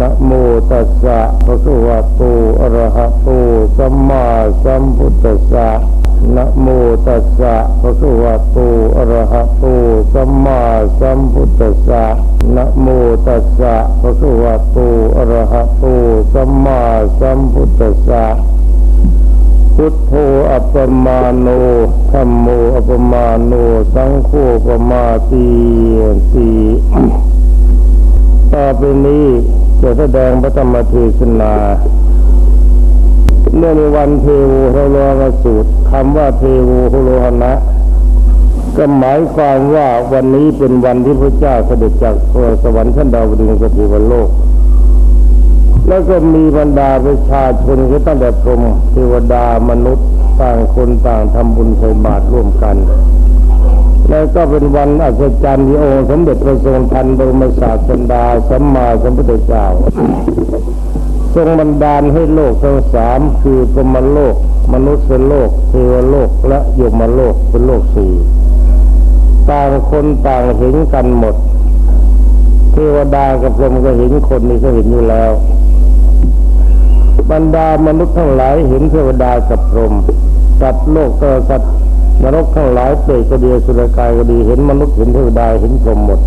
นะโมตัสสะภะคะวะโตอะระหะโตสัมมาสัมพุทธัสสะนะโมตัสสะภะคะวะโตอะระหะโตสัมมาสัมพุทธัสสะนะโมตัสสะภะคะวะโตอะระหะโตสัมมาสัมพุทธัสสะพุทโธอัปปมาโนธัมโมอัปปมาโน สังโฆปมาตีตีต่อไปนี้ จะแสดงพระธรรมเทศนา เนื่องในวันเทโวโหโลหะสูตรคำว่าเทโวโหโลหนะ ก็หมายความว่าวันนี้เป็นวันที่พระเจ้าเสด็จจากสวรรค์ชั้นดาวดึงสถิวโลก แล้วก็มีบรรดาประชาชนก็ตั้งแต่พรหมเทวดามนุษย์ต่างคนต่างทำบุญใส่บาตรร่วมกัน แล้วก็เป็นวันอัศจรรย์ที่องค์สมเด็จพระทรงทันบรมศาสดาสัมมาสัมพุทธเจ้า ทรงบันดาลให้โลกทั้งสามคือพรมโลก มนุษย์โลก เทวโลกและยมโลกเป็นโลกสี่ต่างคนต่างเห็นกันหมด เทวดากับพรหมก็เห็นคนนี้ก็เห็นอยู่แล้ว บรรดามนุษย์ทั้งหลายเห็นเทวดากับพรหมสัตว์โลกก็สัตว์ นรกทั้งหลายเปรตก็ดีสุรกายก็ดีเห็นมนุษย์เห็นเทวดาเห็นพรหมหมด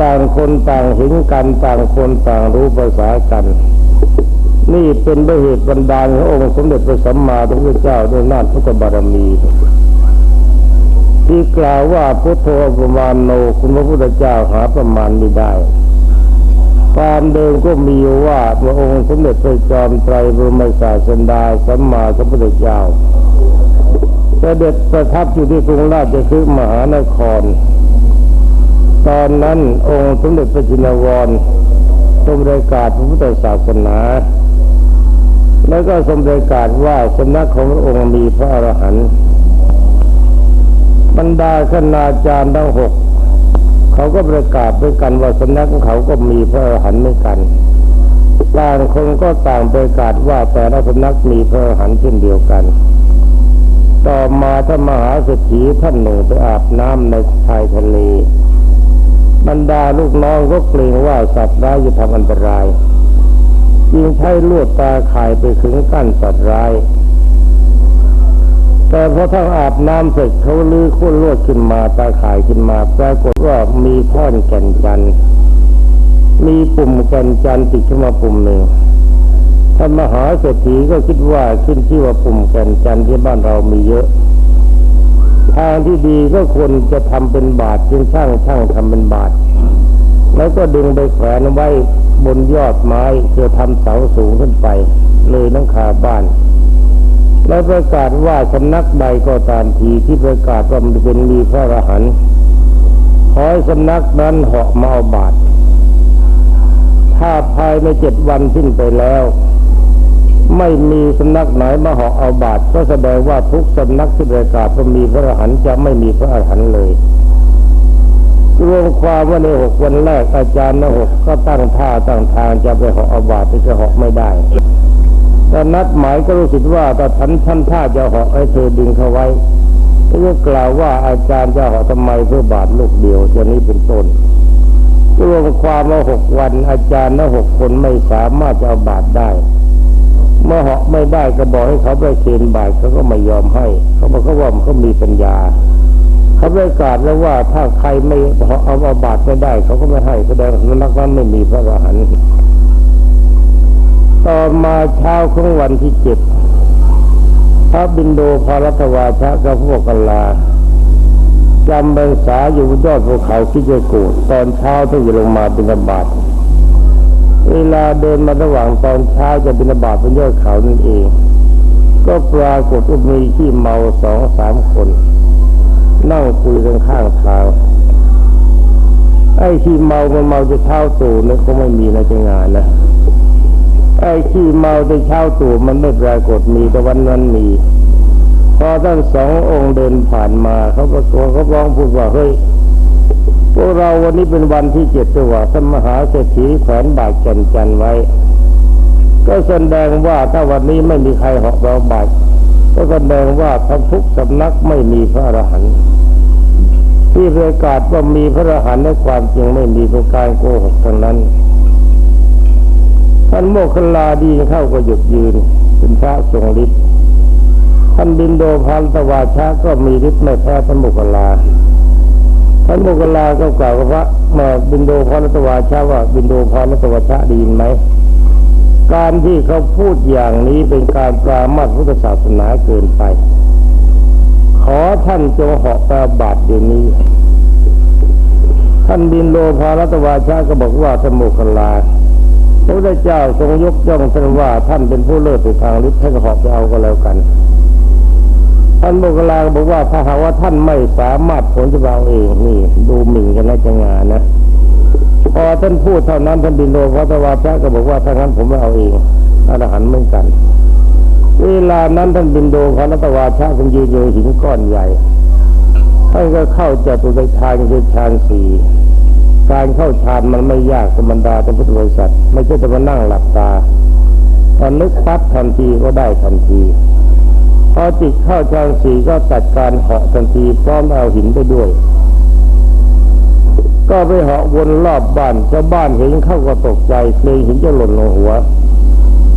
ต่างคนต่างเห็นกันต่างคนต่างรู้ภาษากัน นี่เป็นด้วยเหตุบันดาลขององค์สมเด็จพระสัมมาสัมพุทธเจ้าด้วยนาถพุทธบารมี ที่กล่าวว่าพุทโธประมาณโนคุณพระพุทธเจ้าหาประมาณไม่ได้ความเดิมก็มีว่าพระองค์สมเด็จพระจอมไตรบรมศาสดาสัมมาสัมพุทธเจ้า สด็จประทับอยู่ที่กรุงราชคฤห์มหานคร ตอนนั้นองค์สมเด็จพระจินวรทรงประกาศพระพุทธศาสนา แล้วก็ทรงประกาศว่าสำนักขององค์มีพระอรหันต์บรรดาคณาจารย์ทั้งหกเขาก็ประกาศด้วยกันว่าสำนักของเขาก็มีพระอรหันต์เหมือนกันต่างคนก็ต่างประกาศว่าแต่ละสำนักมีพระอรหันต์เช่นเดียวกัน ต่อมาท่านมหาเศรษฐีท่านหนึ่งไปอาบน้ำในชายทะเลบรรดาลูกน้องก็เกรงว่าสัตว์ร้ายจะทำอันตรายจึงใช้ลวดตาข่ายไปขึงกั้นสัตว์ร้าย แต่พอท่านอาบน้ำเสร็จเขาลื้อข้นลวดขึ้นมาตาข่ายขึ้นมาปรากฏว่ามีท่อนแก่นจันมีปุ่มแก่นจันติดขึ้นมาปุ่มหนึ่ง ท่านมหาเศรษฐีก็คิดว่าขึ้นที่ว่าปุ่มแก่นจันทร์ที่บ้านเรามีเยอะ ทางที่ดีก็ควรจะทำเป็นบาทจึงช่างช่างทำเป็นบาท แล้วก็ดึงไปแขวนไว้บนยอดไม้เพื่อทำเสาสูงขึ้นไป เลยนังคาบ้าน แล้วประกาศว่าสำนักใดก็ตามทีที่ประกาศว่ามันเป็นมีพระอรหันต์ขอให้สำนักนั้นเหาะมาเอาบาทถ้าภายในเจ็ดวันสิ้นไปแล้ว ไม่มีสำนักไหนมาเหาะเอาบาทก็แสดงว่าทุกสำนักที่ประกาศว่ามีพระอรหันต์จะไม่มีพระอรหันต์เลยรวมความว่าในหกวันแรกอาจารย์นหกก็ตั้งท่าตั้งทางจะไปเหาะเอาบาทที่จะเหาะไม่ได้แต่นัดหมายก็รู้สึกว่าแต่ทันท่านท่าจะเหาะให้เธอดึงเขาไว้ก็กล่าวว่าอาจารย์จะเหาะทำไมเพื่อบาทลูกเดียวจะนี้เป็นต้นรวมความว่าหกวันอาจารย์นหกคนไม่สามารถจะเอาบาทได้ เมื่อเหาะไม่ได้ก็บอกให้เขาไปเคนบาทเขาก็ไม่ยอมให้ เขาบอกเขาว่าเขามีปัญญา เขาประกาศแล้วว่าถ้าใครไม่เอาเอาบาทไม่ได้ เขาก็ไม่ให้แสดงนักนั้นไม่มีพระอรหันต์ต่อมาเช้าของวันที่เจ็ดพระบินโดพารัตวาชะกับพวกกัลลาจำพรรษาอยู่บนยอดภูเขาคิจกูดตอนเช้าท่านจะลงมาบิณฑบาตร เวลาเดินมาระหว่างตอนเช้าจะบิณฑบาตบนยอดเขานั่นเอง ก็ปรากฏว่ามีที่เมาสองสามคน นั่งคุยกันข้างทางไอ้ที่เมามันเมาจะเช้าตู่นี่ก็ไม่มีในจังานนะไอ้ที่เมาจะเช้าตู่มันไม่ปรากฏมีแต่วันนั้นมีพอท่านสององค์เดินผ่านมาเขาก็ตัวเขาร้องพูดว่าเฮ้ย พวกเราวันนี้เป็นวันที่เจ็ดตัวท่านมหาเศรษฐีแขวนบาทจันจันไว้ ก็แสดงว่าถ้าวันนี้ไม่มีใครเหาะเราบาทก็แสดงว่าทั้งทุกสำนักไม่มีพระอรหันต์ที่ประกาศว่ามีพระอรหันต์ในความจริงไม่มีเป็นการโกหกทั้งนั้นท่านโมคคัลลาดีเข้าก็หยุดยืนเป็นพระทรงฤทธิ์ท่านบินโดพันตวาชะก็มีฤทธิ์ไม่แพ้ท่านโมคคลา ท่านโมคคัลาก็กล่าวกับพระมาบินโดพัตวาชะว่าบินโดพัตวาชะดีไหมการที่เขาพูดอย่างนี้เป็นการปรามาสพุทธศาสนาเกินไป ขอท่านจงเหาะตาบาทเดี๋ยวนี้ ท่านบินโลภารัตวาชาก็บอกว่าท่านโมคคัลาพระเจ้าทรงยกย่องท่านว่าท่านเป็นผู้เลิศในทางฤทธิ์ท่านเหาะไปเอาก็แล้วกัน ท่านโมคคัลาบอกว่าถ้าหากว่าท่านไม่สามารถผลจะเอาเองนี่ ดูหมิ่นกันนะจังานนะพอท่านพูดเท่านั้นท่านบินโลภาตวาชาก็บอกว่าถ้างั้นผมไม่เอาเองอรหันต์เหมือนกัน เวลานั้นท่านบินโดพารัตวาชาท่านยืนอยู่หินก้อนใหญ่ท่านก็เข้าจตุตฌานคือฌานสี่การเข้าฌานมันไม่ยากธรรมดาแต่พุทธบริษัท ไม่ใช่จะมานั่งหลับตาพอนึกปั๊บทันทีก็ได้ทันที พอจิตเข้าฌานสี่ก็ตัดการเหาะทันทีพร้อมเอาหินไปด้วย ก็ไปเหาะวนรอบบ้านชาวบ้านเห็นเข้าก็ตกใจเกรงหินจะหล่นลงหัว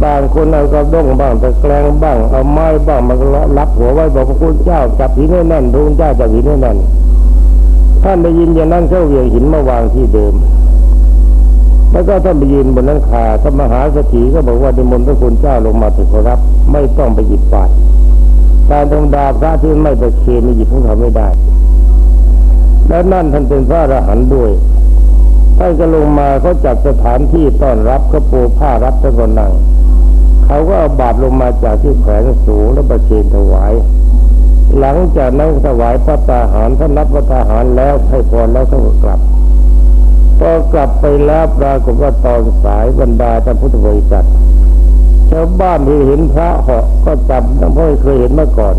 บางคนเอากระด้งบ้างตะแกรงบ้างเอาไม้บ้างมันก็รับหัวไว้บอกพระคุณเจ้าจับหินให้แน่นพระคุณเจ้าจับหินให้แน่นท่านได้ยินอย่างนั้นเข้าเวียงหินมาวางที่เดิม แล้วก็ท่านไปยืนบนหลังคาท่านมหาสถีก็บอกว่าดิมนต์พระคุณเจ้าลงมาถึงขอรับ ไม่ต้องไปหยิบบาตร การธรรมดาพระที่ไม่ตะเคียนนี่หยิบของเขาไม่ได้ แล้วนั่นท่านเป็นพระอรหันต์ด้วยท่านก็ลงมาเขาจัดสถานที่ต้อนรับเขาปูผ้ารับท่านก็นั่งเขาก็เอาบาตรลงมาจากที่แขวนสูงแล้วประเคนถวาย หลังจากนั้นถวายพระตาหารท่านรับพระตาหารแล้วให้พรแล้วท่านก็กลับพอกลับไปแล้วปรากฏว่าตอนสายบรรดาท่านพุทธบริษัท ชาวบ้านที่เห็นพระเหาะก็จำทั้งพ่อเคยเห็นมาก่อน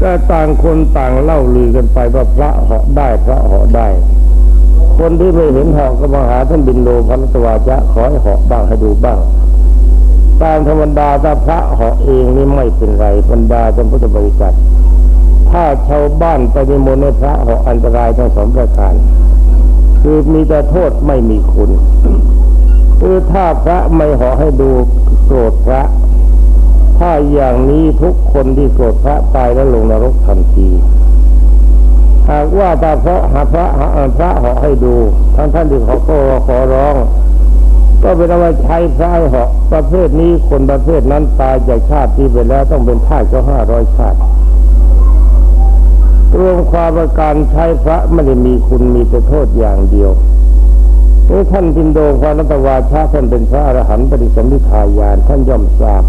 ก็ต่างคนต่างเล่าลือกันไปว่าพระเหาะได้พระเหาะได้ คนที่ไม่เห็นเหาะก็มาหาท่านบินโลพันตวาจะขอให้เหาะบ้างให้ดูบ้าง ตามธรรมดาถ้าพระเหาะเองนี่ไม่เป็นไรบรรดาท่านพุทธบริษัทถ้าชาวบ้านไปในมนต์ในพระเหาะอันตรายทั้งสองประการคือมีแต่โทษไม่มีคุณ คือถ้าพระไม่เหาะให้ดูโกรธพระ ถ้าอย่างนี้ทุกคนที่โกรธพระตายแล้วลงนรกทันทีหากว่าถ้าพระหาพระหาพระเหาะให้ดูท่านท่านที่เขาก็ขอร้อง ก็เป็นว่าใช้พระห้เหาะประเภทนี้คนประเภทนั้นตายจากชาติที่ไปแล้วต้องเป็นทาสก็ห้าร้อยชาติรวมความประการใช้พระไม่ได้มีคุณมีแต่โทษอย่างเดียว นี่ท่านพินโดพระนัตวาชาท่านเป็นพระอรหันต์ปฏิสมพิทายานท่านย่อมทราบ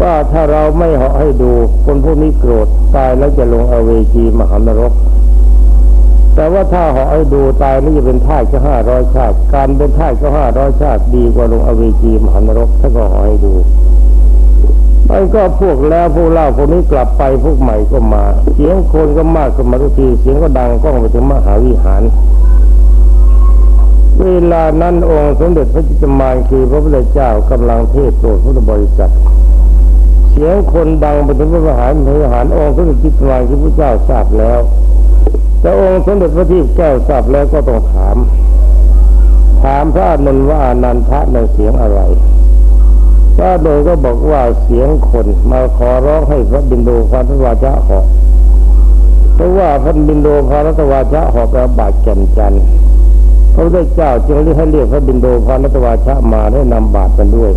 ว่าถ้าเราไม่เหาะให้ดู คนพวกนี้โกรธตายแล้วจะลงอเวจีมหานรก แต่ว่าถ้าเหาะให้ดูตายนี่จะเป็นท่าแค่ห้าร้อยชาติ การเป็นท่าแค่ห้าร้อยชาติดีกว่าลงอเวจีมหานรกถ้าก็เหาะให้ดูมันก็พวกแล้วพวกเล่าพวกนี้กลับไปพวกใหม่ก็มา เสียงคนก็มากขึ้นมาทุกทีเสียงก็ดังก้องไปถึงมหาวิหาร เวลานั้นองค์สมเด็จพระจิตมานคือพระพุทธเจ้ากำลังเทศโปรดพุทธบริษัทเสียงคนดังไปถึงพระมหาวิหารองค์สมเด็จจิตมานคือพระเจ้าทราบแล้ว แต่องค์สมเด็จพระที่แก้วทราบแล้วก็ต้องถาม ถามพระอานนท์ว่านันทะในเสียงอะไรพระโดยก็บอกว่าเสียงคนมาขอร้องให้พระบินโดพารัตวาจะหาะเพราะว่าพระบินโดพารัตวาจะหาะไปบาดแก่นจันทร์ พระพุทธเจ้าจึงเรียกให้เรียกพระบินโดพารัตวาชะมาได้นำบาตรกันด้วย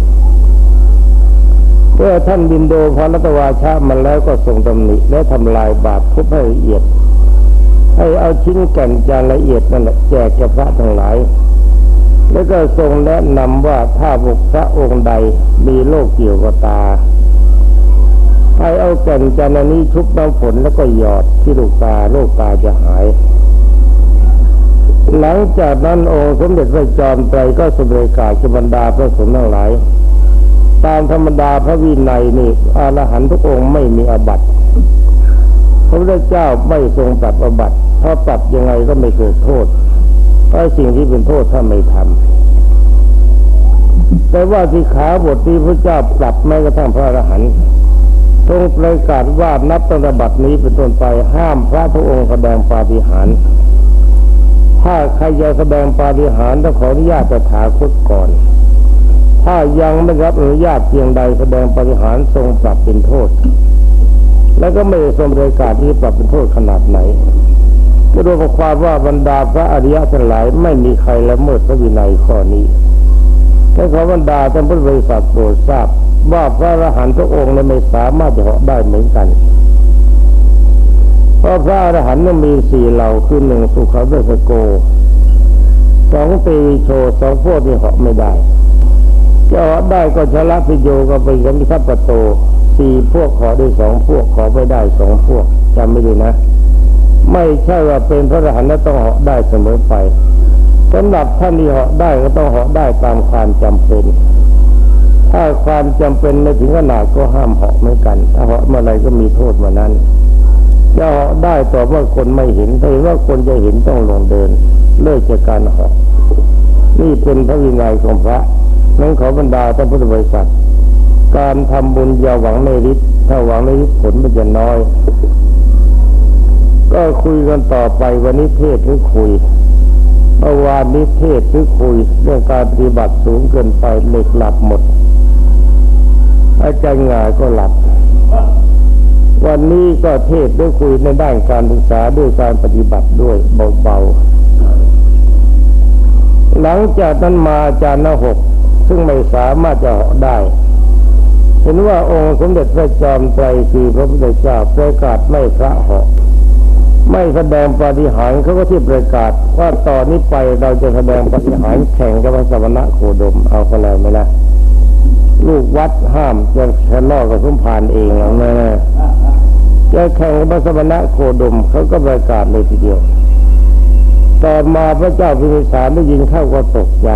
เมื่อท่านบินโดพารัตวาชะมาแล้วก็ทรงตำหนิและทำลายบาตรทุบให้ละเอียด ให้เอาชิ้นแก่นจานละเอียดนั่นแจกแก่พระทั้งหลาย แล้วก็ทรงแนะนำว่าถ้าบุคพระองค์ใดมีโรคเกี่ยวกับตาให้เอาแก่นจานนี้ชุบน้ำฝนแล้วก็หยอดที่ลูกตาโรคตาจะหาย หลังจากนั้นองค์สมเด็จพระจอมไตรก็สเบกาจบรรดาพระสงฆ์ทั้งหลาย ตามธรรมดาพระวินัยนี่อรหันตุกองค์ไม่มีอบัติพระพุทธเจ้าไม่ทรงปรับอบัติเพราะปรับยังไงก็ไม่เกิดโทษเพราะสิ่งที่เป็นโทษถ้าไม่ทำแต่ว่าที่ขาบทที่พระเจ้าปรับแม้กระทั่งพระอรหันต์ทรงประกาศว่านับตั้งแต่บัดนี้เป็นต้นไปห้ามพระทุกองค์แสดงปาฏิหาริย์ ถ้าใครจะแสดงปาฏิหาริย์ต้องขออนุญาตตถาคตก่อน ถ้ายังไม่รับอนุญาตเพียงใดแสดงปาฏิหาริย์ทรงปรับเป็นโทษ แล้วก็ไม่ทรงบริการที่ปรับเป็นโทษขนาดไหนก็รวมความว่าบรรดาพระอริยะทั้งหลายไม่มีใครละเมิดพระวินัยข้อนี้แต่ขอบรรดาท่านพุทธบริษัทโปรดทราบว่าพระอรหันต์ทุกองค์ไม่สามารถจะเหาะได้เหมือนกัน เพราะพระอรหันต์นั้นมีสี่เหล่าคือหนึ่งสุขเวสโกสองตีโชสองพวกที่เหาะไม่ได้จะเหาะได้ก็ชละพิโยก็เป็นสมิทัปปโตสี่พวกขอได้สองพวกขอไม่ได้สองพวกจำไม่ดีนะ ไม่ใช่ว่าเป็นพระอรหันต์แล้วต้องเหาะได้เสมอไปสำหรับท่านที่เหาะได้ก็ต้องเหาะได้ตามความจำเป็น ถ้าความจำเป็นในถึงขนาดก็ห้ามเหาะเหมือนกัน ถ้าเหาะเมื่อไรก็มีโทษเมื่อนั้น จะเหาะได้ต่อเมื่อคนไม่เห็นถ้าเห็นว่าคนจะเห็นต้องลงเดิน เลิกจากการเหาะนี่เป็นพระวินัยของพระนั้นขอบรรดาท่านพุทธบริษัท การทำบุญอย่าหวังในฤทธิ์ถ้าหวังในฤทธิ์ผลมันจะน้อย ก็คุยกันต่อไปวันนี้เทศหรือคุยเมื่อวานนี้เทศหรือคุย เรื่องการปฏิบัติสูงเกินไปเหล็กหลับหมดอาจารย์งายก็หลับ วันนี้ก็เทศด้วยคุยในด้านการศึกษาด้วยการปฏิบัติด้วยเบาๆ หลังจากนั้นมาอาจารย์นหก ซึ่งไม่สามารถจะเหาะได้ เห็นว่าองค์สมเด็จพระจอมไตรคือพระพุทธเจ้าประกาศไม่พระเหาะไม่แสดงปฏิหารเขาก็ที่ประกาศว่าต่อนนี้ไปเราจะแสดงปฏิหารแข่งกับพระสมณะโคดมเอาก็แล้วไหมล่ะลูกวัดห้ามจะทะลาะกับสมภารเองหรอกแม่ จะแข่งพระสมณะโคดมเขาก็ประกาศเลยทีเดียว ต่อมาพระเจ้าพิมิสารได้ยินเข้าก็ตกใจ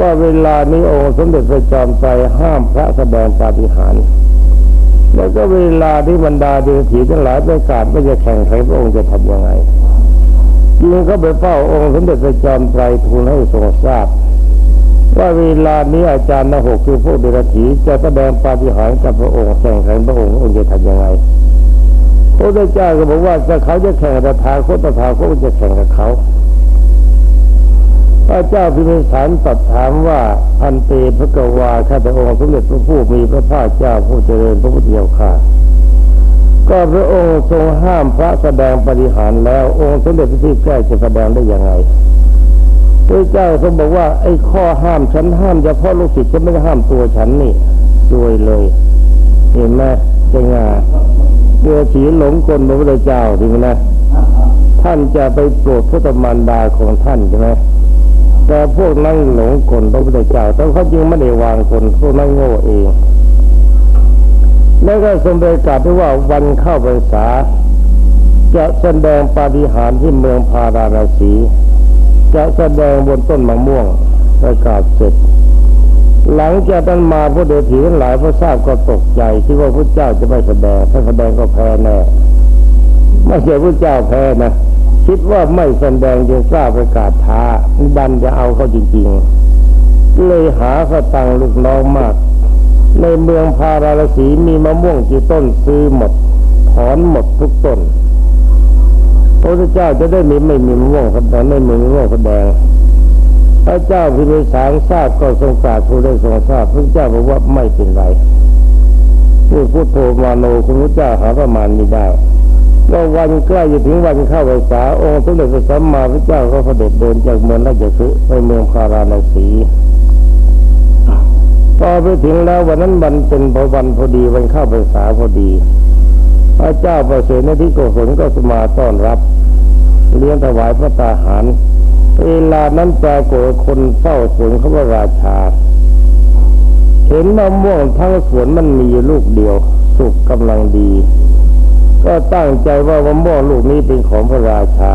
ว่าเวลานี้องค์สมเด็จพระจอมไตรห้ามพระแสดงปาฏิหาริย์แล้วก็เวลาที่บรรดาเดชีทั้งหลายประกาศว่าจะแข่งใครพระองค์จะทำยังไงยิงก็ไปเฝ้าองค์สมเด็จพระจอมไตรทูลให้ทรงทราบ ว่าเวลานี้อาจารย์นหกคือพวกเดรัจฉีจะแสดงปาฏิหาริย์กับพระองค์แข่งขันพระองค์องค์จะทำยังไงพระพุทธเจ้าก็บอกว่าถ้าเขาจะแข่งกับทาคตตถาคตจะแข่งกับเขาพระเจ้าพิมพิสารตรัสถามว่าพันเตพระกวาข้าแต่องค์สมเด็จพระผู้มีพระภาคเจ้าผู้เจริญพระพุทธเจ้าข้าก็พระองค์ทรงห้ามพระแสดงปฏิหารแล้วองค์สมเด็จพระที่ใกล้จะแสดงได้ยังไง พระเจ้าทรงบอกว่าไอ้ข้อห้ามฉันห้ามเฉพาะลูกศิษย์ฉันไม่ได้ห้ามตัวฉันนี่ซวยเลย เห็นไหมจะงาเรือถีหลงกลพระพุทธเจ้าดีไหมนะท่านจะไปโปรดพุทธมารดาของท่านใช่ไหมแต่พวกนั้นหลงกลพระพุทธเจ้าแต่เขาจริงไม่ได้วางคนพวกนั้นโง่เองแล้วก็ทรงประกาศด้วยว่าวันเข้าพรรษา จะแสดงปาฏิหาริย์ที่เมืองพาราณสี จะแสดงบนต้นมะม่วงประกาศเสร็จ หลังจากนั้นมาพระเดชถีทั้งหลายพระทราบก็ตกใจคิดว่าพระเจ้าจะไม่แสดงถ้าแสดงก็แพ้แน่ไม่ใช่พระเจ้าแพ้นะคิดว่าไม่แสดงจึงกล้าประกาศท้าดันจะเอาเขาจริงๆ เลยหาสตังลูกน้องมาก ในเมืองพาราณสีมีมะม่วงกี่ต้นซื้อหมด ถอนหมดทุกต้น พระพุทธเจ้าจะได้มีไม่มีมะม่วงแสดงไม่มีมะม่วงแสดงพระเจ้าพิมพิสารทราบก็ทรงกราบทูลได้ทรงทราบพระเจ้าบอกว่าไม่เป็นไรผู้พุทโธมาโนคุณพระเจ้าหาประมาณไม่ได้ก็วันใกล้จะถึงวันเข้าพรรษาองค์สมเด็จพระสัมมาพุทธเจ้าก็เสด็จเดินจากเมืองราชคฤห์ไปเมืองพาราณสีพอไปถึงแล้ววันนั้นวันเป็นพอวันพอดีวันเข้าพรรษาพอดี ระเจ้าประเสริฐในที่โกศลก็สมาต้อนรับ เลี้ยงถวายพระตาหาร เวลานั้นปรากฏคนเฝ้าสวนเขาว่าราชา เห็นมะม่วงทั้งสวนมันมีลูกเดียว สุกกำลังดี ก็ตั้งใจว่ามะม่วงลูกนี้เป็นของพระราชา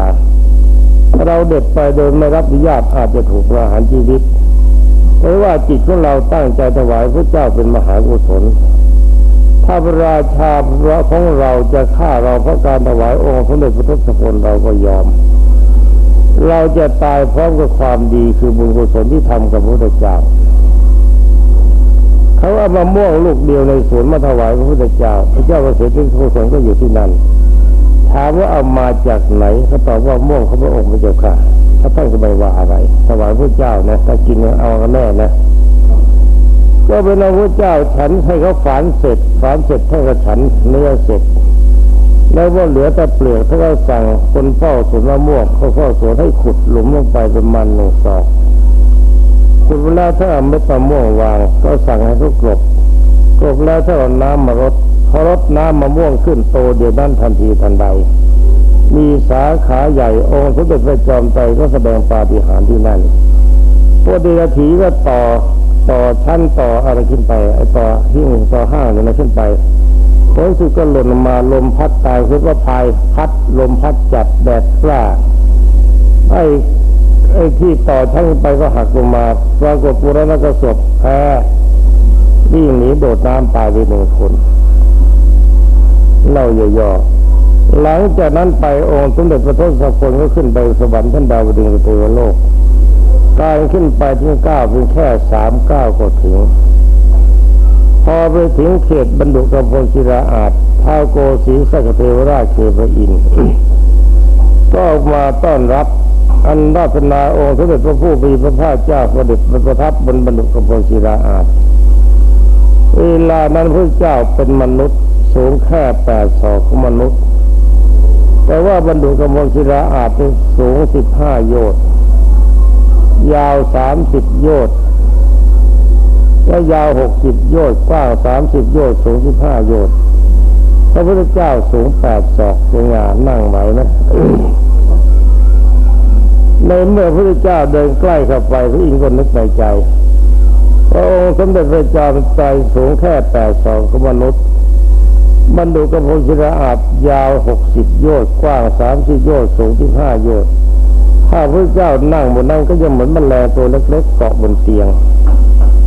เราเด็ดไปโดยไม่รับอนุญาตอาจจะถูกประหารชีวิตเพราะว่าจิตของเราตั้งใจถวายพระเจ้าเป็นมหากุศล ถ้าพระราชาของเราจะฆ่าเราเพราะการถวายองค์สมเด็จพระทศพลเราก็ยอม เราจะตายพร้อมกับความดีคือบุญกุศลที่ทำกับพระพุทธเจ้าเขาเอามะม่วงลูกเดียวในสวนมาถวายพระพุทธเจ้า พระเจ้าประเสริฐที่กุศลก็อยู่ที่นั่นถามว่าเอามาจากไหนเขาตอบว่าม่วงเขาพระองค์พระเจ้าค่ะถ้าท่านก็ไม่ว่าอะไรถวายพระเจ้านะถ้ากินเอากันแน่นะ ก็เป็นเอาพระเจ้าฉันให้เขาฝานเสร็จฝานเสร็จท่านก็ฉันเนื้อเสร็จ แล้วว่าเหลือแต่เปลือกท่านก็สั่งคนเฝ้าสวนมะม่วงเขาเฝ้าสวนให้ขุดหลุมลงไปประมาณหนึ่งศอกขุดแล้วถ้าเอาเม็ดมะม่วงวาง ก็สั่งให้เขากลบกลบแล้วถ้าเอาน้ำมารดพอรดน้ำมะม่วงขึ้นโตเดี๋ยวนั้นทันทีทันใด มีสาขาใหญ่องค์สมเด็จพระจอมไตรก็แสดงปาฏิหาริย์ที่นั่นพวกเดรัจฉีก็ต่อ ต่อชั้นต่ออะไรขึ้นไปไอ้ต่อหิ้งต่อห้างอย่างนั้นขึ้นไปผลสุดก็หล่นมาลมพัดตายคือว่าพายพัดลมพัดจัดแดดกล้าไอ้ไอ้ที่ต่อชั้นไปก็หักลงมาปรากฏปุรณะก็ศพแพ้วิ่งหนีโดดน้ำตายไปหนึ่งคนเล่าย่อๆหลังจากนั้นไปองค์สมเด็จพระทศพลก็ขึ้นไปสวรรค์ท่านดาวดึงส์เทวโลก การขึ้นไปถึงเก้าเป็นแค่สามเก้าก็ถึง พอไปถึงเขตบรรดุกำพลศิราอาจท้าวโกสีสักเทวราชเขพระอินก็ออกมาต้อนรับอันราชนาองค์สมเด็จพระผู้มีพระภาคเจ้าประดิษฐ์ประทับบนบรรดุกำพลศิราอาจเวลานั้นพระเจ้าเป็นมนุษย์สูงแค่แปดศอกของมนุษย์ แต่ว่าบรรดุกำพลศิราอาจนี่สูงสิบห้าโยชน์ ยาวสามสิบโยชน์และยาวหกสิบโยชน์กว้างสามสิบโยชน์สูงสิบห้าโยชน์พระพุทธเจ้าสูงแปดศอกสง่านั่งไหวไหมในเมื่อพระพุทธเจ้าเดินใกล้เข้าไปพระอินทร์ก็นึกในใจพระองค์สมเด็จพระจอมไตรสูงแค่แปดศอกของมนุษย์บรรดุกระพงศิราอาจยาวหกสิบโยชน์กว้างสามสิบโยชน์สูงสิบห้าโยชน์ ถ้าพระเจ้านั่งบนนั้นก็ยังเหมือนแมลงตัวเล็กๆเกาะบนเตียง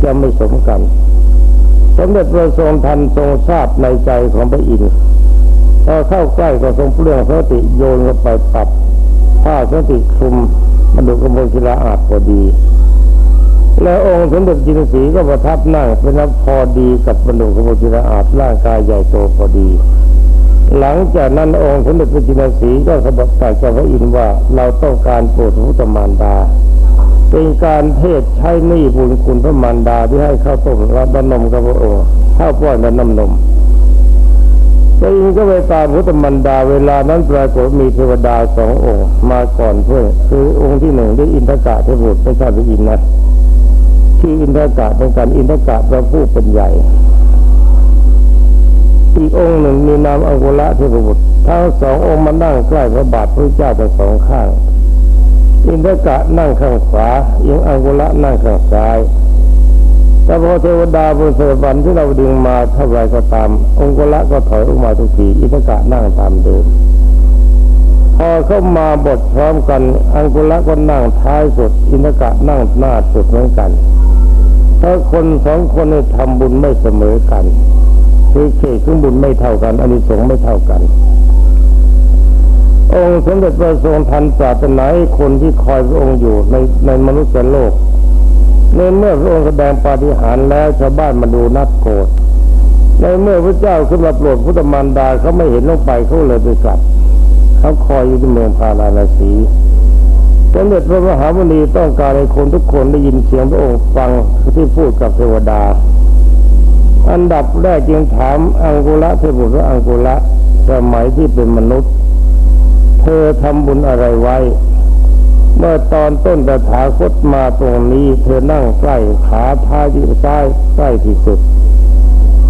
จะไม่สมกัน สมเด็จพระทรงทันทรงทราบในใจของพระอินทร์พอเข้าใกล้ก็ทรงเปลื้องพระติโยนเข้าไปปรับผ้าสติคลุมบรรดุกระพงศิราอาจพอดี แล้วองค์สมเด็จจินสีก็ประทับนั่งเป็นรับพอดีกับบรรดุกระพงศิราอาจร่างกายใหญ่โตพอดี หลังจากนั้นองค์สมเด็จพระจินสีก็สบัดตัดกับพระอินว่าเราต้องการโปรดพระพุทธมารดา เป็นการเทศใช้หนี้บุญคุณพระมารดาที่ให้ข้าวต้มรับน้ำนมกับพระองค์ข้าวป้อนและน้ำนมพระอินก็ไปตามพุทธมารดาเวลานั้นปรากฏมีเทวดาสององค์มาก่อนเพื่อคือองค์ที่หนึ่งได้อินทกะเทพบุตรไม่ใช่พระอินนะที่อินทกะเป็นการอินทกะพระผู้เป็นใหญ่ อีกองค์หนึ่งมีนามอังกุละเทพบุตรทั้งสององค์มานั่งใกล้พระบาทพระเจ้าแต่สองข้าง อินทกะนั่งข้างขวาอิงอังกุละนั่งข้างซ้ายแต่พอเทวดาบนสวรรค์ที่เราดึงมาเท่าไรก็ตาม องกุละก็ถอยออกมาทุกทีอินทกะนั่งตามเดิมพอเข้ามาบทพร้อมกัน อังกุละก็นั่งท้ายสุด อินทกะนั่งหน้าสุดเหมือนกันถ้าคนสองคนทำบุญไม่เสมอกัน คือเขตของบุญไม่เท่ากันอานิสงส์ไม่เท่ากัน องค์สมเด็จพระทรงทันปรารถนาให้คนที่คอยพระองค์อยู่ในในมนุษย์โลกในเมื่อพระองค์แสดงปาฏิหาริย์แล้วชาวบ้านมาดูนัดโกรธในเมื่อพระเจ้าขึ้นมาโปรดพุทธมารดาเขาไม่เห็นลงไปเขาเลยไปกลับเขาคอยอยู่ที่เมืองพาราณสีสมเด็จพระมหามุนีต้องการให้คนทุกคนได้ยินเสียงพระองค์ฟังที่พูดกับเทวดา อันดับแรกจึงถามอังกุละเทพบุตรว่าอังกุละสมัยที่เป็นมนุษย์ เธอทำบุญอะไรไว้ เมื่อตอนต้นตถาคตมาตรงนี้ เธอนั่งใกล้ขาท้ายอยู่ซ้ายใกล้ที่สุด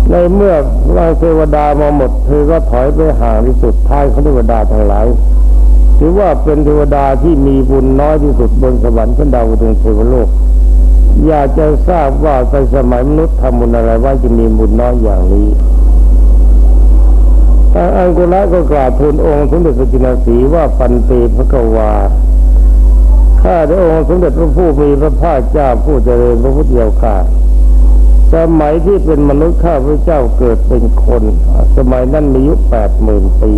ในเมื่อเราเทวดามาหมด เธอก็ถอยไปห่างที่สุดท้ายของเทวดาทั้งหลายถือว่าเป็นเทวดาที่มีบุญน้อยที่สุดบนสวรรค์ชั้นดาวดึงเทวโลก อยากจะทราบว่าในสมัยมนุษย์ทำบุญอะไรไว้จะมีบุญน้อยอย่างนี้ทางอังกุละก็กราบทูลองค์สมเด็จพระจินสีว่าปันเตพระกวาข้าได้องค์สมเด็จพระผู้มีพระภาคเจ้าผู้เจริญพระพุทธเจ้าข้าสมัยที่เป็นมนุษย์ข้าพระเจ้าเกิดเป็นคน สมัยนั้นมีอายุแปดหมื่นปี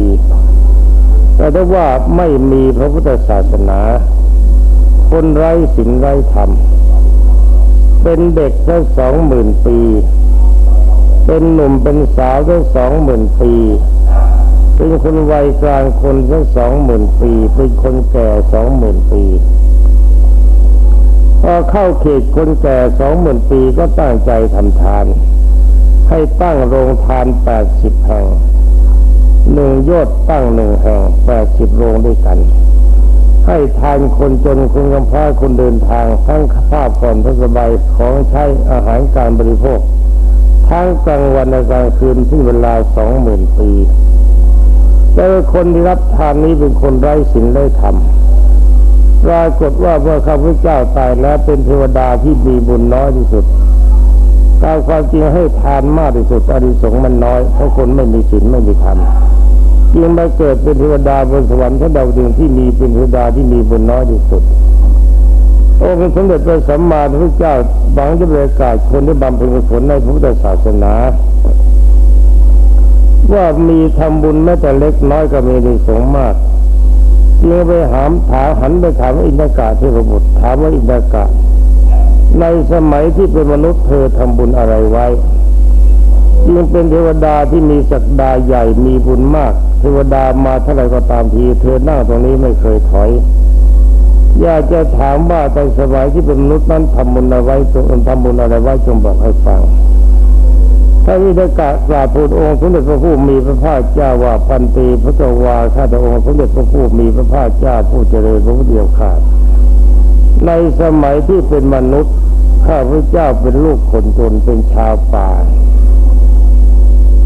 แต่ถ้ว่าไม่มีพระพุทธศาสนา คนไร้ศีลไร้ธรรม เป็นเด็กแค่สองหมื่นปี เป็นหนุ่มเป็นสาวแค่สองหมื่นปี เป็นคนวัยกลางคนสักสองหมื่นปี เป็นคนแก่สองหมื่นปีพอเข้าเขตคนแก่สองหมื่นปีก็ตั้งใจทำทาน ให้ตั้งโรงทานแปดสิบแห่งหนึ่งยอดตั้งหนึ่งแห่งแปดสิบโรงด้วยกัน ให้ทานคนจนคนกำพร้าคนเดินทาง ทั้งภาพผ่อนทั้งสบายของใช้อาหารการบริโภค ทั้งกลางวันและกลางคืนที่เวลาสองหมื่นปีแต่คนที่รับทานนี้เป็นคนไร้ศีลไร้ธรรมปรากฏว่าเมื่อข้าพเจ้าตายแล้วเป็นเทวดาที่มีบุญน้อยที่สุดตามความจริงให้ทานมากที่สุดอริสงมันน้อยเพราะคนไม่มีศีลไม่มีธรรม จึงมาเกิดเป็นเทวดาบนสวรรค์ชั้นดาวดึงที่มีเป็นเทวดาที่มีบุญน้อยที่สุดโอ้เป็นสมเด็จพระสัมมาสัมพุทธเจ้าหวังจะประกาศคนที่บำเพ็ญกุศลในพุทธศาสนา ว่ามีทำบุญแม้แต่เล็กน้อยก็มีในสงมากจึงไปหามถามหันไปถามอินทกาเทพบุตรถามว่าอินทกาในสมัยที่เป็นมนุษย์เธอทำบุญอะไรไว้จึงเป็นเทวดาที่มีศักดาใหญ่มีบุญมากเทวดามาเท่าไรก็ตามที เธอนั่งตรงนี้ไม่เคยถอย อยากจะถามว่าตอนสมัยที่เป็นมนุษย์นั้นทำบุญอะไรไว้จงทำบุญอะไรไว้จงบอกให้ฟังถ้าวิทกะกราบทูลองค์สมเด็จพระผู้มีพระภาคเจ้าว่าปันตีพระเจ้าวาข้าแต่องค์สมเด็จพระผู้มีพระภาคเจ้าผู้เจริญพระเดียวขาดในสมัยที่เป็นมนุษย์ข้าพระเจ้าเป็นลูกคนจนเป็นชาวป่า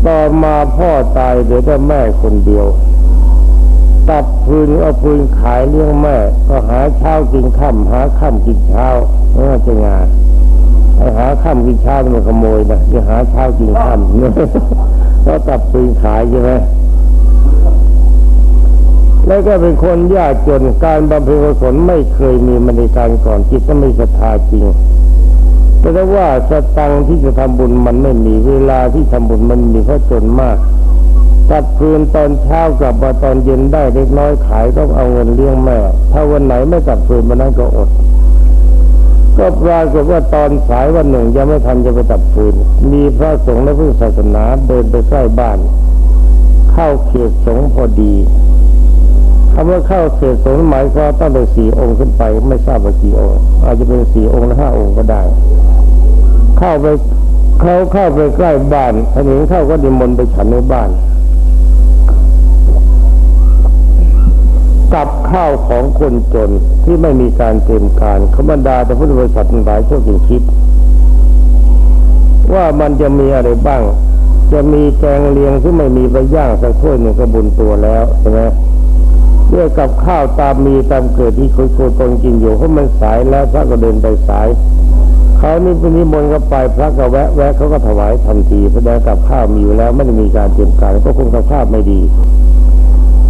ต่อมาพ่อตายเหลือแต่แม่คนเดียว ตัดพื้นเอาพื้นขายเลี้ยงแม่ ก็หาเช้ากินค่ำหาค่ำกินเช้าเออจะงานไอหาค่ำกินเช้ามันขโมยนะจะหาเช้ากินค่ำเนี่ยก็ตัดปืนขายใช่ไหมแล้วก็เป็นคนยากจนการบำเพ็ญกุศลไม่เคยมีมันในการก่อนจิตก็ไม่ศรัทธาจริง แต่ว่าสตังที่จะทำบุญมันไม่มีเวลาที่ทำบุญมันมีเพราะจนมากตัดคืนตอนเช้ากลับมาตอนเย็นได้เล็กน้อยขายต้องเอาเงินเลี้ยงแม่ ถ้าวันไหนไม่ตัดคืนมันนั้นก็อด ก็ปรากฏว่าตอนสายวันหนึ่งยังไม่ทันจะไปตัดฟืนมีพระสงฆ์และผู้ศาสนาเดินไปใกล้บ้าน เข้าเขตสงฆ์พอดีคำว่าเข้าเขตสงฆ์หมายความต้องเป็นสี่องค์ขึ้นไป ไม่ทราบว่ากี่องค์ อาจจะเป็นสี่องค์หรือห้าองค์ก็ได้ เข้าไปเขาเข้าไปใกล้บ้านพอถึงเข้าก็ดิมนไปฉันในบ้านกับข้าวของคนจนที่ไม่มีการเตรียมการขบรรดาแต่พุทธบริษัทหลายช่วยกันคิด ว่ามันจะมีอะไรบ้าง จะมีแกงเลียงที่ไม่มีใบย่างสักถ้วยหนึ่งก็บุญตัวแล้วใช่ไหมเรื่องกับข้าวตามมีตามเกิดที่คุยโคตนกินอยู่เพราะมันสายแล้วพระก็เดินไปสาย เขานี่เป็นนิมนต์ก็ไปพระก็แวะแวะเขาก็ถวายทันทีแสดงกับข้าวมีอยู่แล้วไม่ได้มีการเตรียมการก็คงกับข้าวไม่ดี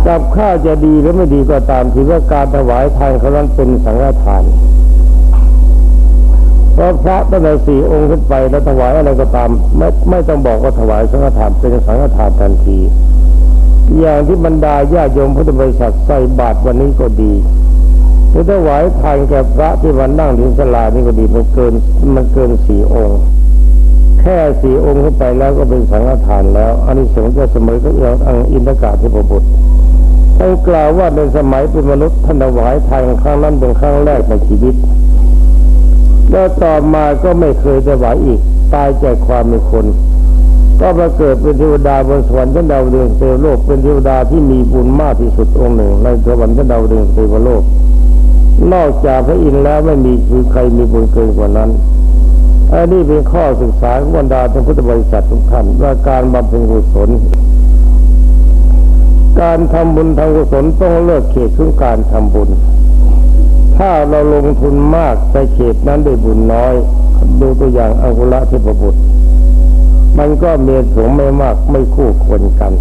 กับข้าวจะดีหรือไม่ดีก็ตามถือว่าการถวายทานเขานั้นเป็นสังฆทานเพราะพระตั้งแต่สี่องค์ขึ้นไปแล้วถวายอะไรก็ตามไม่ไม่ต้องบอกว่าถวายสังฆทานเป็นสังฆทานทันที อย่างที่บรรดาญาโยมพุทธบริษัทใส่บาตรวันนี้ก็ดี หรือถวายทานแก่พระที่วันนั่งถึงสลานี่ก็ดีมันเกินมันเกินสี่องค์ แค่สี่องค์ขึ้นไปแล้วก็เป็นสังฆทานแล้วอันนี้สงฆ์จะเสมอก็เอาอังอินทกาเทพบุตรท่านกล่าวว่าในสมัยเป็นมนุษย์ท่านถวายทานครั้งนั้นเป็นครั้งแรกในชีวิต แล้วต่อมาก็ไม่เคยถวายอีกตายจากความเป็นคน ก็มาเกิดเป็นเทวดาบนสวรรค์ชั้นดาวดึงส์เทวโลกเป็นเทวดาที่มีบุญมากที่สุดองค์หนึ่ง ในสวรรค์ชั้นดาวดึงส์เทวโลก นอกจากพระอินทร์แล้วไม่มีคือใครมีบุญเกินกว่านั้นอันนี้เป็นข้อศึกษาของบรรดาท่านพุทธบริษัททุกท่านว่าการบำเพ็ญกุศล การทำบุญทำกุศลต้องเลิกเขตของการทำบุญ ถ้าเราลงทุนมากแต่เขตนั้นได้บุญน้อย ดูตัวอย่างอังคุระเทพบุตร มันก็เมียสงไม่มากไม่คู่ควรกัน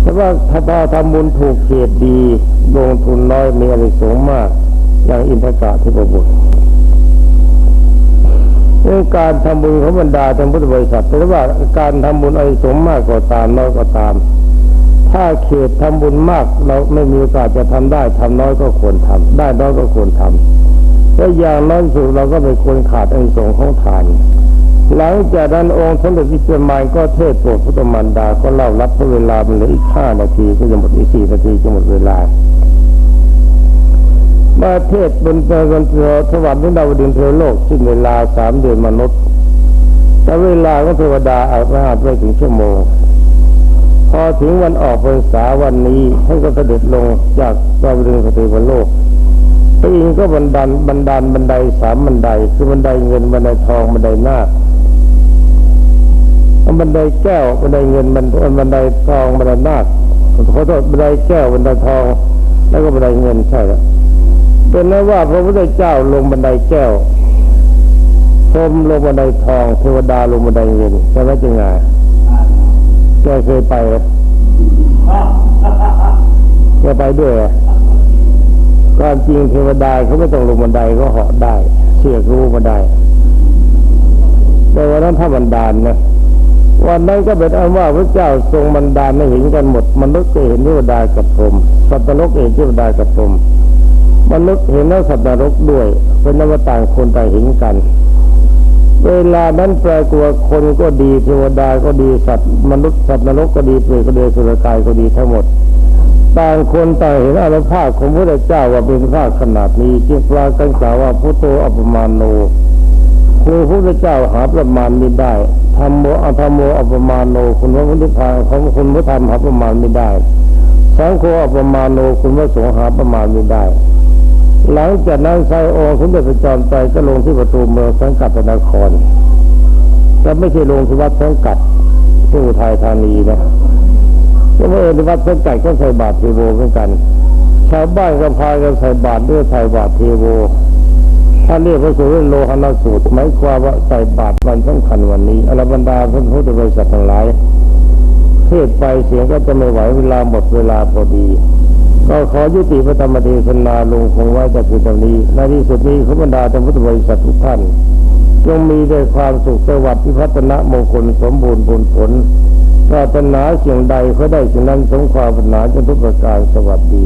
แต่ว่าถ้าเราทำบุญถูกเขตดี ลงทุนน้อยมีอะไรสงมาก อย่างอินทกาเทพบุตรเรื่องการทำบุญของบรรดาท่านพุทธบริษัทแต่ว่าการทำบุญอะไรสงมากก็ตามน้อยก็ตาม ถ้าเขตทำบุญมากเราไม่มีโอกาสจะทำได้ทำน้อยก็ควรทำได้น้อยก็ควรทำและอย่างน้อยสุดเราก็ไม่ควรขาดอันสงส์ของทานหลังจากนั้นองค์สมเด็จวิเชียรมานก็เทศโปรดพุทธมารดาก็เล่ารับพระเวลามันเหลืออีกห้านาทีก็จะหมดอีกสี่นาทีจะหมดเวลา มาเทศบน์บนบนเทวสวรรค์ที่ดาวดึงเทวโลกสิ้นเวลาสามเดือนมนุษย์ แต่เวลาก็เทวดาอาจไม่อาจไม่ถึงชั่วโมง พอถึงวันออกพรรษาวันนี้ท่านก็เสด็จลงจากดาวดึงเทวโลกพระอินทร์ก็บันดาลบันดาลบันไดสามบันได คือบันไดเงินบันไดทองบันไดนาคบันไดแก้วบันไดเงินบันบันไดทองบันไดนาคขอโทษบันไดแก้วบันไดทอง แล้วก็บันไดเงินใช่แล้ว เป็นนั้นว่าพระพุทธเจ้าลงบันไดแก้วพรมลงบันไดทอง เทวดาลงบันไดเงินใช่ไหมจึงไงแกเคยไปแกไปด้วยเหรอความจริงเทวดาเขาไม่ต้องลงบันไดก็เหาะได้เชือกรู้มาได้ แต่วันนั้นถ้าบันดาลนะวันนั้นก็เป็นอันว่าพระเจ้าทรงบันดาลให้เห็นกันหมดมนุษย์ก็เห็นเทวดากับพรมสัตว์นรกเห็นเทวดากับพรหม มนุษย์เห็นแล้วสัตว์นรกด้วยเป็นนวต่างคนต่างเห็นกัน เวลานั้นแปลกว่าคนก็ดีเทวดาก็ดีสัตว์มนุษย์สัตว์นรกก็ดีเปรตก็ดีสุรกายก็ดีทั้งหมดต่างคนต่างเห็นอานุภาพของพระเจ้าว่าเป็นภาคขนาดนี้จึงปลากันกล่าวว่าพุทโธอัปปมาโนคือพระเจ้าหาประมาณไม่ได้ธรรมโมอธรรมโมอัปปมาโนคุณพระพุทธพาของคุณพระธรรมหาประมาณไม่ได้สังโฆอัปปมาโนคุณพระสงฆ์หาประมาณไม่ได้ หลังจากนั้นไซโอสมเด็จพระจอมไตรก็ลงที่ประตูเมืองสังกัดนครแต่ไม่ใช่ลงที่วัดสังกัดที่อุทัยธานีนะก็เมื่อที่วัดสังกัดก็ใส่บาตรเทโวเหมือนกัน ชาวบ้านก็พากันใส่บาตรด้วยใส่บาตรเทโวถ้าเรียกพระสูตรโลหณสูตรหมายความว่าใส่บาตรวันสำคัญวันนี้อรบรรดาท่านพุทธบริษัททั้งหลายเทศไปเสียงก็จะไม่ไหวเวลาหมดเวลาพอดี ก็ขอยุติพระธรรมเทศนาลงคงไว้แต่เพียงเท่านี้ในที่สุดนี้ขบรรดาท่านพุทธบริษัททุกท่านจงมีด้ความสุขสวัสดิ์พิพัฒนมงคลสมบูรณ์ผลผลปรารถนาเสียงใดก็ได้สิ่งนั้นสมความปรารถนาจนทุกประการสวัสดี